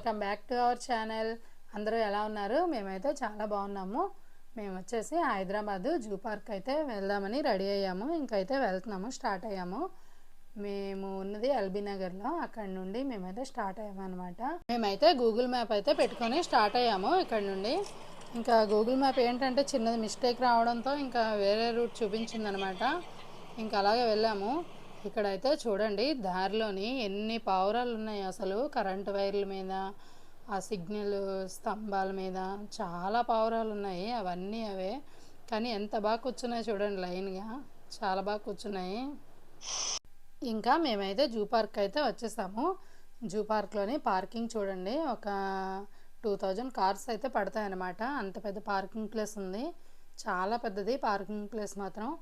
Welcome back to our channel అందరూ ఎలా ఉన్నారు? మేమైతే చాలా బాగున్నాము. మేము వచ్చేసి హైదరాబాద్ జూ పార్క్ అయితే వెళ్దామని రెడీ అయ్యాము. ఇంకైతే వెళ్తున్నాము స్టార్ట్ అయ్యాము. మేము ఉన్నది ఎల్బీ నగర్లో. అక్కడ నుండి మేమైతే స్టార్ట్ అయ్యాము అనమాట మేమైతే గూగుల్ మ్యాప్ అయితే పెట్టుకొని స్టార్ట్ అయ్యాము ఇక్కడ నుండి. ఇంకా గూగుల్ మ్యాప్ ఏంటంటే చిన్నది మిస్టేక్ రావడంతో ఇంకా వేరే రూట్ చూపించిందనమాట ఇంకా అలాగే వెళ్ళాము. ఇక్కడైతే చూడండి దారిలోని ఎన్ని పావురాలు ఉన్నాయి అసలు. కరెంటు వైర్ల మీద ఆ సిగ్నల్ స్తంభాల మీద చాలా పావురాలు ఉన్నాయి అవన్నీ అవే. కానీ ఎంత బాగా కూర్చున్నాయి చూడండి లైన్గా. చాలా బాగా కూర్చున్నాయి. ఇంకా మేమైతే జూ పార్క్ అయితే వచ్చేసాము. జూ పార్క్లోని పార్కింగ్ చూడండి. ఒక టూ థౌజండ్ కార్స్ అయితే పడతాయన్నమాట. అంత పెద్ద పార్కింగ్ ప్లేస్ ఉంది. చాలా పెద్దది పార్కింగ్ ప్లేస్ మాత్రం.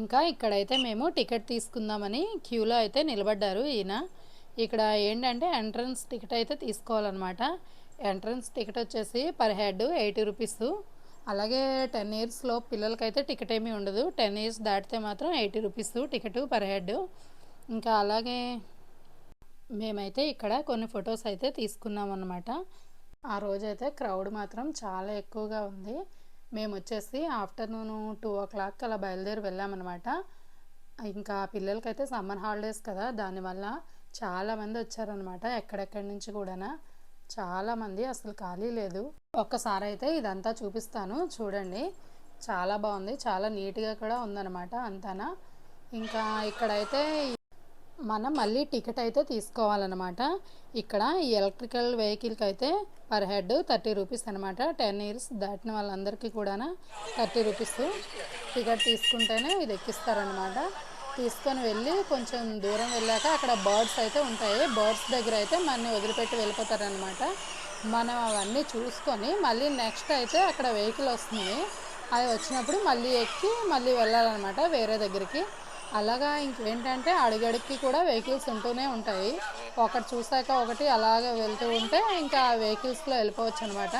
ఇంకా ఇక్కడైతే మేము టికెట్ తీసుకుందామని క్యూలో అయితే నిలబడ్డారు ఈయన. ఇక్కడ ఏంటంటే ఎంట్రన్స్ టికెట్ అయితే తీసుకోవాలన్నమాట. ఎంట్రన్స్ టికెట్ వచ్చేసి పర్ హెడ్ ఎయిటీ రూపీస్. అలాగే టెన్ ఇయర్స్లో పిల్లలకైతే టికెట్ ఏమీ ఉండదు. టెన్ ఇయర్స్ దాటితే మాత్రం eighty rupees ticket per head. ఇంకా అలాగే మేమైతే ఇక్కడ కొన్ని ఫొటోస్ అయితే తీసుకున్నాం అన్నమాట ఆ రోజైతే క్రౌడ్ మాత్రం చాలా ఎక్కువగా ఉంది. మేము వచ్చేసి ఆఫ్టర్నూన్ టూ ఓ క్లాక్ అలా బయలుదేరి వెళ్ళామన్నమాట. ఇంకా పిల్లలకైతే సమ్మర్ హాలిడేస్ కదా దానివల్ల చాలామంది వచ్చారనమాట ఎక్కడెక్కడి నుంచి కూడా చాలామంది అసలు ఖాళీ లేదు. ఒక్కసారి అయితే ఇదంతా చూపిస్తాను చూడండి. చాలా బాగుంది చాలా నీట్గా కూడా ఉందన్నమాట అంతానా. ఇంకా ఇక్కడైతే మనం మళ్ళీ టికెట్ అయితే తీసుకోవాలన్నమాట. ఇక్కడ ఈ ఎలక్ట్రికల్ వెహికల్కి అయితే పర్ హెడ్ థర్టీ రూపీస్ అనమాట టెన్ ఇయర్స్ దాటిన వాళ్ళందరికీ కూడా థర్టీ రూపీస్ టికెట్ తీసుకుంటేనే ఇది ఎక్కిస్తారనమాట తీసుకొని వెళ్ళి కొంచెం దూరం వెళ్ళాక అక్కడ బర్డ్స్ అయితే ఉంటాయి. బర్డ్స్ దగ్గర అయితే మనని వదిలిపెట్టి వెళ్ళిపోతారనమాట మనం అవన్నీ చూసుకొని మళ్ళీ నెక్స్ట్ అయితే అక్కడ వెహికల్ వస్తుంది. అది వచ్చినప్పుడు మళ్ళీ ఎక్కి మళ్ళీ వెళ్ళాలన్నమాట వేరే దగ్గరికి. అలాగా ఇంకేంటంటే అడుగడుక్కి కూడా వెహికల్స్ ఉంటూనే ఉంటాయి. ఒకటి చూసాక ఒకటి అలాగే వెళ్తూ ఉంటే ఇంకా ఆ వెహికల్స్లో వెళ్ళిపోవచ్చు అనమాట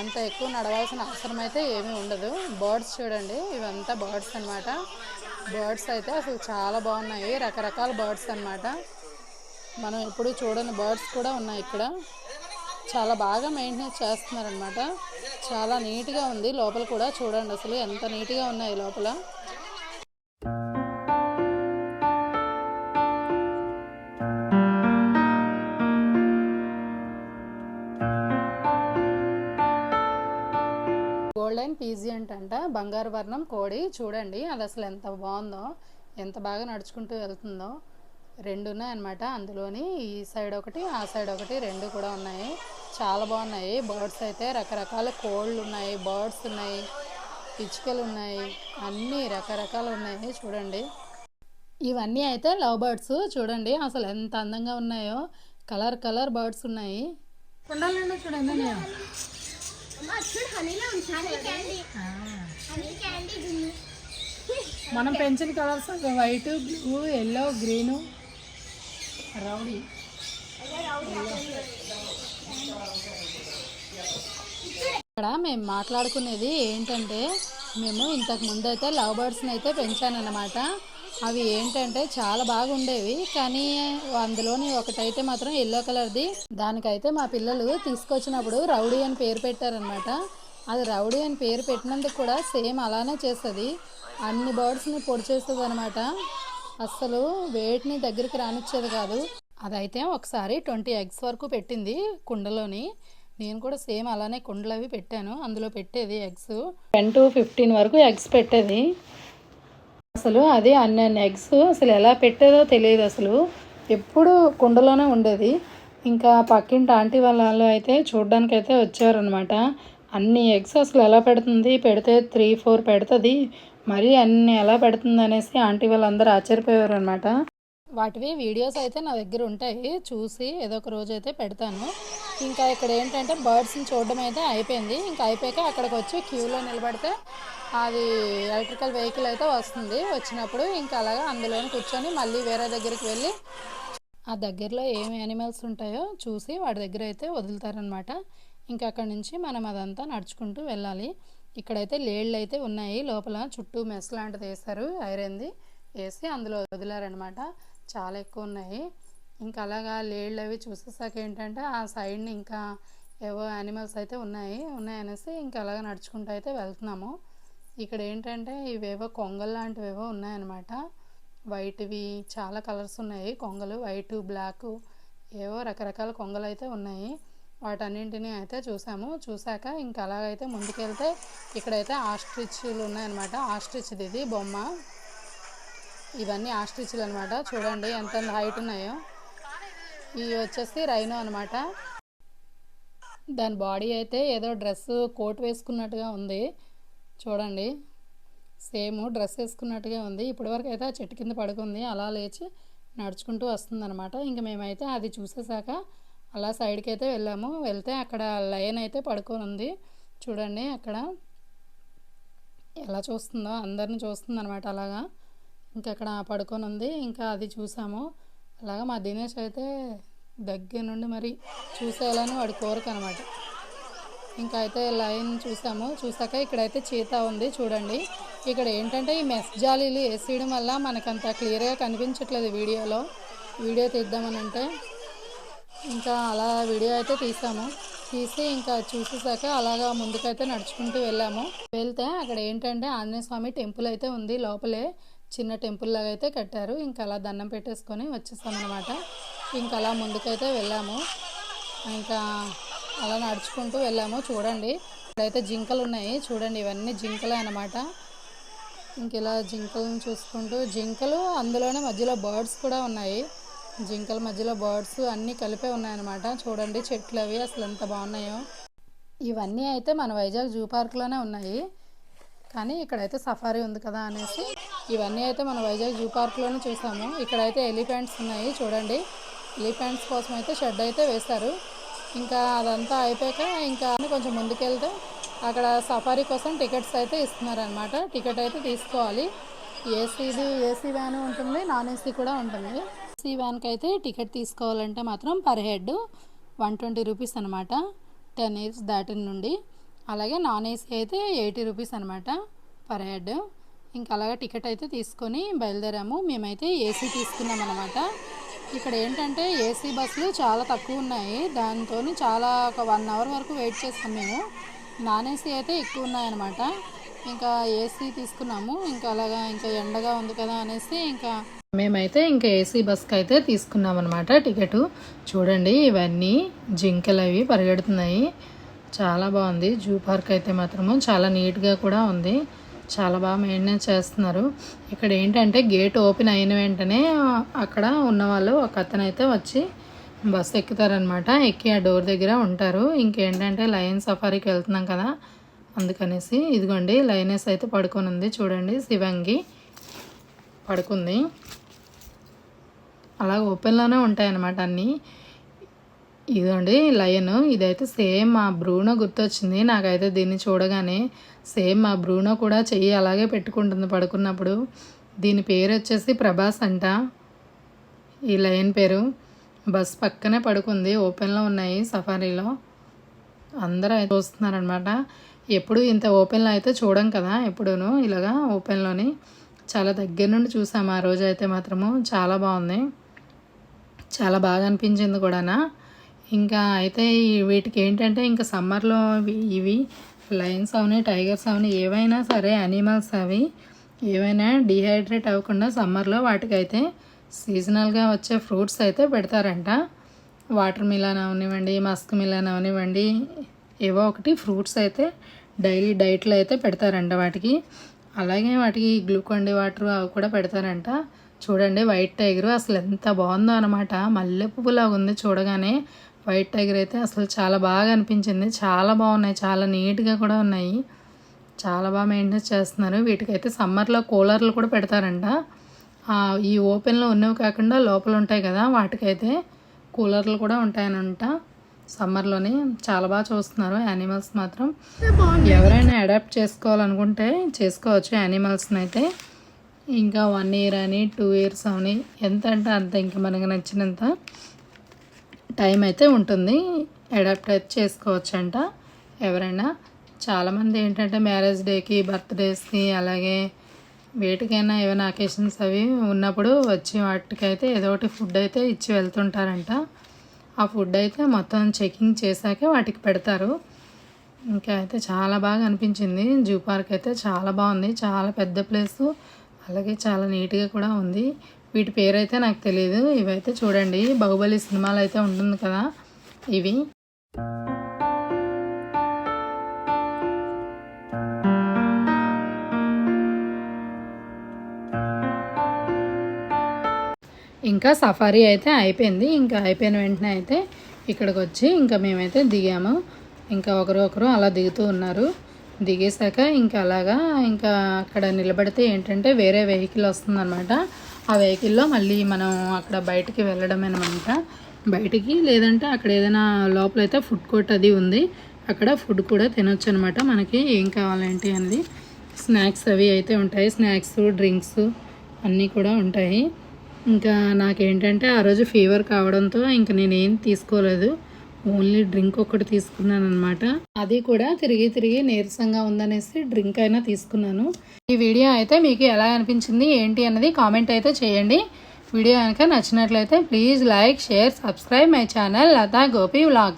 అంత ఎక్కువ నడవాల్సిన అవసరం అయితే ఏమీ ఉండదు. బర్డ్స్ చూడండి ఇవంతా బర్డ్స్ అనమాట. బర్డ్స్ అయితే అసలు చాలా బాగున్నాయి. రకరకాల బర్డ్స్ అనమాట. మనం ఎప్పుడు చూడని బర్డ్స్ కూడా ఉన్నాయి ఇక్కడ. చాలా బాగా మెయింటెనెన్స్ చేస్తున్నారనమాట. చాలా నీట్గా ఉంది. లోపల కూడా చూడండి అసలు ఎంత నీట్గా ఉన్నాయి లోపల. బంగారు వర్ణం కోడి. చూడండి అది అసలు ఎంత బాగుందో ఎంత బాగా నడుచుకుంటూ వెళ్తుందో. రెండు ఉన్నాయన్నమాట అందులోని ఈ సైడ్ ఒకటి ఆ సైడ్ ఒకటి రెండు కూడా ఉన్నాయి. చాలా బాగున్నాయి. బర్డ్స్ అయితే రకరకాల కోళ్ళు ఉన్నాయి బర్డ్స్ ఉన్నాయి పిచ్చుకలు ఉన్నాయి అన్నీ రకరకాలు ఉన్నాయి. చూడండి. ఇవన్నీ అయితే లవ్ బర్డ్స్. చూడండి అసలు ఎంత అందంగా ఉన్నాయో. కలర్ కలర్ బర్డ్స్ ఉన్నాయి. కొండలు చూడండి మనం పెంచిన colours white blue yellow green rowdy. ఇక్కడ మేము మాట్లాడుకునేది ఏంటంటే మేము ఇంతకు ముందు అయితే లవ్ బర్డ్స్ని అయితే పెంచానన్నమాట. అవి ఏంటంటే చాలా బాగుండేవి కానీ అందులోని ఒకటైతే మాత్రం ఎల్లో కలర్ది. దానికైతే మా పిల్లలు తీసుకొచ్చినప్పుడు రౌడీ అని పేరు పెట్టారనమాట అది రౌడీ అని పేరు పెట్టినందుకు కూడా సేమ్ అలానే చేస్తుంది. అన్ని బర్డ్స్ని పొడి చేస్తుంది అనమాట అస్సలు వేటిని దగ్గరికి రానిచ్చేది కాదు. అదైతే ఒకసారి ట్వంటీ ఎగ్స్ వరకు పెట్టింది కుండలోని. నేను కూడా సేమ్ అలానే కుండలు అవి పెట్టాను. అందులో పెట్టేది ఎగ్స్. టెన్ టు ఫిఫ్టీన్ వరకు ఎగ్స్ పెట్టేది. అసలు అది అన్ని ఎగ్స్ అసలు ఎలా పెట్టేదో తెలియదు అసలు. ఎప్పుడు కుండలోనే ఉండేది. ఇంకా పక్కింటి ఆంటీ వాళ్ళ వాళ్ళు అయితే చూడడానికైతే వచ్చారనమాట అన్ని ఎగ్స్ అసలు ఎలా పెడుతుంది? పెడితే త్రీ ఫోర్ పెడుతుంది. మరి అన్ని ఎలా పెడుతుంది అనేసి ఆంటీ వాళ్ళందరూ ఆశ్చర్యపోయారు అనమాట వాటివి వీడియోస్ అయితే నా దగ్గర ఉంటాయి. చూసి ఏదో ఒక రోజు అయితే పెడతాను. ఇంకా ఇక్కడ ఏంటంటే బర్డ్స్ని చూడడం అయితే అయిపోయింది. ఇంకా అయిపోయాక అక్కడికి వచ్చి క్యూలో నిలబడితే అది ఎలక్ట్రికల్ వెహికల్ అయితే వస్తుంది. వచ్చినప్పుడు ఇంకా అలాగా అందులోనే కూర్చొని మళ్ళీ వేరే దగ్గరికి వెళ్ళి ఆ దగ్గరలో ఏమి యానిమల్స్ ఉంటాయో చూసి వాటి దగ్గర అయితే వదులుతారనమాట ఇంకా అక్కడ నుంచి మనం అదంతా నడుచుకుంటూ వెళ్ళాలి. ఇక్కడైతే లేళ్ళు అయితే ఉన్నాయి. లోపల చుట్టూ మెస్ లాంటిది వేస్తారు ఐరన్ది వేసి అందులో వదిలారనమాట చాలా ఎక్కువ ఉన్నాయి. ఇంకా అలాగా లేళ్ళు అవి చూసేసాక ఏంటంటే ఆ సైడ్ని ఇంకా ఏవో యానిమల్స్ అయితే ఉన్నాయి. ఉన్నాయనేసి ఇంకా అలాగ నడుచుకుంటూ అయితే వెళ్తున్నాము. ఇక్కడ ఏంటంటే ఇవేవో కొంగలు లాంటివేవో ఉన్నాయన్నమాట. వైట్వి చాలా కలర్స్ ఉన్నాయి. కొంగలు వైట్ బ్లాక్ ఏవో రకరకాల కొంగలు అయితే ఉన్నాయి. వాటన్నింటినీ అయితే చూసాము. చూశాక ఇంకా అలాగైతే ముందుకెళ్తే ఇక్కడైతే ఆస్ట్రిచ్లు ఉన్నాయన్నమాట. ఆస్ట్రిచ్ది ఇది బొమ్మ. ఇవన్నీ ఆస్ట్రిచ్లు అనమాట చూడండి ఎంత హైట్ ఉన్నాయో. ఇవి వచ్చేసి రైనో అనమాట దాని బాడీ అయితే ఏదో డ్రెస్ కోట్ వేసుకున్నట్టుగా ఉంది. చూడండి. సేమ్ డ్రెస్ వేసుకున్నట్టుగా ఉంది. ఇప్పటివరకు అయితే ఆ చెట్టు కింద పడుకుంది. అలా లేచి నడుచుకుంటూ వస్తుందన్నమాట. ఇంక మేమైతే అది చూసేసాక అలా సైడ్కి అయితే వెళ్ళాము. వెళ్తే అక్కడ లయన్ అయితే పడుకొని ఉంది. చూడండి అక్కడ ఎలా చూస్తుందో అందరిని చూస్తుంది అనమాట అలాగా. ఇంకా అక్కడ పడుకొని ఉంది. ఇంకా అది చూసాము. అలాగా మా దినేష్ అయితే దగ్గర నుండి మరి చూసేయాలని వాడి కోరిక అనమాట ఇంకా అయితే లైన్ చూసాము. చూసాక ఇక్కడైతే చీత ఉంది చూడండి. ఇక్కడ ఏంటంటే ఈ మెస్ జాలీలు వేసేయడం వల్ల మనకంత క్లియర్గా కనిపించట్లేదు వీడియోలో. వీడియో తీద్దామని అంటే ఇంకా అలా వీడియో అయితే తీసాము. తీసి ఇంకా చూసేసాక అలాగా ముందుకైతే నడుచుకుంటూ వెళ్ళాము. వెళ్తే అక్కడ ఏంటంటే ఆంజనేయ స్వామి టెంపుల్ అయితే ఉంది. లోపలే చిన్న టెంపుల్ లాగా అయితే కట్టారు. ఇంకా అలా దండం పెట్టేసుకొని వచ్చేసామన్నమాట. ఇంకా అలా ముందుకైతే వెళ్ళాము. ఇంకా అలా నడుచుకుంటూ వెళ్ళాము. చూడండి ఇక్కడైతే జింకలు ఉన్నాయి. చూడండి ఇవన్నీ జింకలే అన్నమాట. ఇంక ఇలా జింకలను చూసుకుంటూ జింకలు అందులోనే మధ్యలో బర్డ్స్ కూడా ఉన్నాయి. జింకల మధ్యలో బర్డ్స్ అన్నీ కలిపే ఉన్నాయన్నమాట. చూడండి చెట్లు అవి అసలు ఎంత బాగున్నాయో. ఇవన్నీ అయితే మన వైజాగ్ జూ పార్క్లోనే ఉన్నాయి. కానీ ఇక్కడైతే సఫారీ ఉంది కదా అనేసి ఇవన్నీ అయితే మన వైజాగ్ జూ పార్క్లోనే చూసాము. ఇక్కడైతే ఎలిఫెంట్స్ ఉన్నాయి చూడండి. ఎలిఫెంట్స్ కోసం అయితే షెడ్ అయితే వేశారు. ఇంకా అదంతా అయిపోయాక ఇంకా కొంచెం ముందుకెళ్తే అక్కడ సఫారీ కోసం టికెట్స్ అయితే ఇస్తున్నారనమాట టికెట్ అయితే తీసుకోవాలి. ఏసీది ఏసీ వ్యాన్ ఉంటుంది నాన్ ఏసీ కూడా ఉంటుంది. ఏసీ వ్యాన్కి అయితే టికెట్ తీసుకోవాలంటే మాత్రం per head one twenty rupees అనమాట టెన్ ఇయర్స్ దాటిన నుండి. అలాగే నాన్ ఏసీ అయితే ఎయిటీ రూపీస్ అనమాట పర్ హెడ్. ఇంకా అలాగే టికెట్ అయితే తీసుకొని బయలుదేరాము. మేమైతే ఏసీ తీసుకున్నాం అనమాట ఇక్కడ ఏంటంటే ఏసీ బస్సులు చాలా తక్కువ ఉన్నాయి. దాంతో చాలా ఒక వన్ అవర్ వరకు వెయిట్ చేస్తాం మేము. నాన్ ఏసీ అయితే ఎక్కువ ఉన్నాయన్నమాట. ఇంకా ఏసీ తీసుకున్నాము. ఇంకా అలాగా ఇంకా ఎండగా ఉంది కదా అనేసి ఇంకా మేమైతే ఇంకా ఏసీ బస్కి అయితే తీసుకున్నాం అనమాట టికెట్. చూడండి ఇవన్నీ జింకలు అవి పరిగెడుతున్నాయి. చాలా బాగుంది. జూ పార్క్ అయితే మాత్రము చాలా నీట్గా కూడా ఉంది. చాలా బాగా మెయింటెనెన్స్ చేస్తున్నారు. ఇక్కడ ఏంటంటే గేట్ ఓపెన్ అయిన వెంటనే అక్కడ ఉన్నవాళ్ళు ఒక అతనైతే వచ్చి బస్సు ఎక్కుతారనమాట ఎక్కి ఆ డోర్ దగ్గర ఉంటారు. ఇంకేంటంటే లయన్ సఫారీకి వెళ్తున్నాం కదా. అందుకనేసి ఇదిగోండి లయనెస్ అయితే పడుకొని ఉంది చూడండి శివంగి పడుకుంది. అలా ఓపెన్లోనే ఉంటాయన్నమాట అన్నీ. ఇదండి లయన్. ఇదైతే సేమ్ మా బ్రూనో గుర్తొచ్చింది. నాకైతే దీన్ని చూడగానే సేమ్ మా బ్రూనో కూడా చెయ్యి అలాగే పెట్టుకుంటుంది పడుకున్నప్పుడు. దీని పేరు వచ్చేసి ప్రభాస్ అంట. ఈ లయన్ పేరు. బస్ పక్కనే పడుకుంది. ఓపెన్లో ఉన్నాయి సఫారీలో. అందరూ చూస్తున్నారనమాట ఎప్పుడు ఇంత ఓపెన్లో అయితే చూడం కదా ఎప్పుడూను. ఇలాగా ఓపెన్లోని చాలా దగ్గర నుండి చూసాము ఆ రోజు అయితే మాత్రము. చాలా బాగుంది. చాలా బాగా అనిపించింది కూడానా. ఇంకా అయితే వీటికి ఏంటంటే ఇంకా సమ్మర్లో ఇవి- లయన్స్ అవని టైగర్స్ అవని ఏవైనా సరే అనిమల్స్ అవి ఏవైనా డిహైడ్రేట్ అవ్వకుండా సమ్మర్లో వాటికైతే సీజనల్గా వచ్చే ఫ్రూట్స్ అయితే పెడతారంట. వాటర్ మిలాన్ అవనివ్వండి మస్క్ మిలాన్ అవనివ్వండి ఏవో ఒకటి ఫ్రూట్స్ అయితే డైలీ డైట్లో అయితే పెడతారంట వాటికి. అలాగే వాటికి గ్లూకోండి వాటర్ అవి కూడా పెడతారంట. చూడండి వైట్ టైగర్ అసలు ఎంత బాగుందో అనమాట మల్లె పువ్వులాగా ఉంది చూడగానే. వైట్ టైగర్ అయితే అసలు చాలా బాగా అనిపించింది. చాలా బాగున్నాయి. చాలా నీట్గా కూడా ఉన్నాయి. చాలా బాగా మెయింటైన్ చేస్తున్నారు. వీటికైతే సమ్మర్లో కూలర్లు కూడా పెడతారంట. ఈ ఓపెన్లో ఉన్నవి కాకుండా లోపల ఉంటాయి కదా వాటికైతే కూలర్లు కూడా ఉంటాయనంట. సమ్మర్లోని చాలా బాగా చూస్తున్నారు యానిమల్స్ మాత్రం. ఎవరైనా అడాప్ట్ చేసుకోవాలనుకుంటే చేసుకోవచ్చు యానిమల్స్ని అయితే. ఇంకా వన్ ఇయర్ అని టూ ఇయర్స్ అని ఎంత అంటే అంత ఇంకా మనకు నచ్చినంత టైం అయితే ఉంటుంది. అడాప్ట్ అయితే చేసుకోవచ్చు అంట ఎవరైనా. చాలామంది ఏంటంటే మ్యారేజ్ డేకి బర్త్డేస్కి అలాగే వేటికైనా ఏమైనా అకేషన్స్ అవి ఉన్నప్పుడు వచ్చి వాటికైతే ఏదో ఒకటి ఫుడ్ అయితే ఇచ్చి వెళ్తుంటారంట. ఆ ఫుడ్ అయితే మొత్తం చెకింగ్ చేశాకే వాటికి పెడతారు. ఇంకా అయితే చాలా బాగా అనిపించింది. జూ పార్క్ అయితే చాలా బాగుంది. చాలా పెద్ద ప్లేసు అలాగే చాలా నీట్గా కూడా ఉంది. వీటి పేరు అయితే నాకు తెలియదు ఇవైతే చూడండి. బాహుబలి సినిమాలు అయితే ఉంటుంది కదా ఇవి. ఇంకా సఫారీ అయితే అయిపోయింది. ఇంకా అయిపోయిన వెంటనే అయితే ఇక్కడికి వచ్చి ఇంకా మేమైతే దిగాము. ఇంకా ఒకరు ఒకరు అలా దిగుతూ ఉన్నారు. దిగేశాక ఇంకా అలాగా ఇంకా అక్కడ నిలబడితే ఏంటంటే వేరే వెహికల్ వస్తుందన్నమాట. ఆ వెహికల్లో మళ్ళీ మనం అక్కడ బయటికి వెళ్ళడం అనమాట బయటికి లేదంటే అక్కడ ఏదైనా లోపల అయితే ఫుడ్ కోర్ట్ అది ఉంది. అక్కడ ఫుడ్ కూడా తినొచ్చు అనమాట మనకి. ఏం కావాలంటే అనేది. స్నాక్స్ అవి అయితే ఉంటాయి. స్నాక్స్ డ్రింక్స్ అన్నీ కూడా ఉంటాయి. ఇంకా నాకేంటంటే ఆ రోజు ఫీవర్ కావడంతో ఇంకా నేనేం తీసుకోలేదు. ఓన్లీ డ్రింక్ ఒకటి తీసుకున్నాను అనమాట అది కూడా తిరిగి తిరిగి నీరసంగా ఉందనేసి డ్రింక్ అయినా తీసుకున్నాను. ఈ వీడియో అయితే మీకు ఎలా అనిపించింది ఏంటి అన్నది కామెంట్ అయితే చేయండి. వీడియో కనుక నచ్చినట్లయితే please like share subscribe my channel Latha Gopi vlog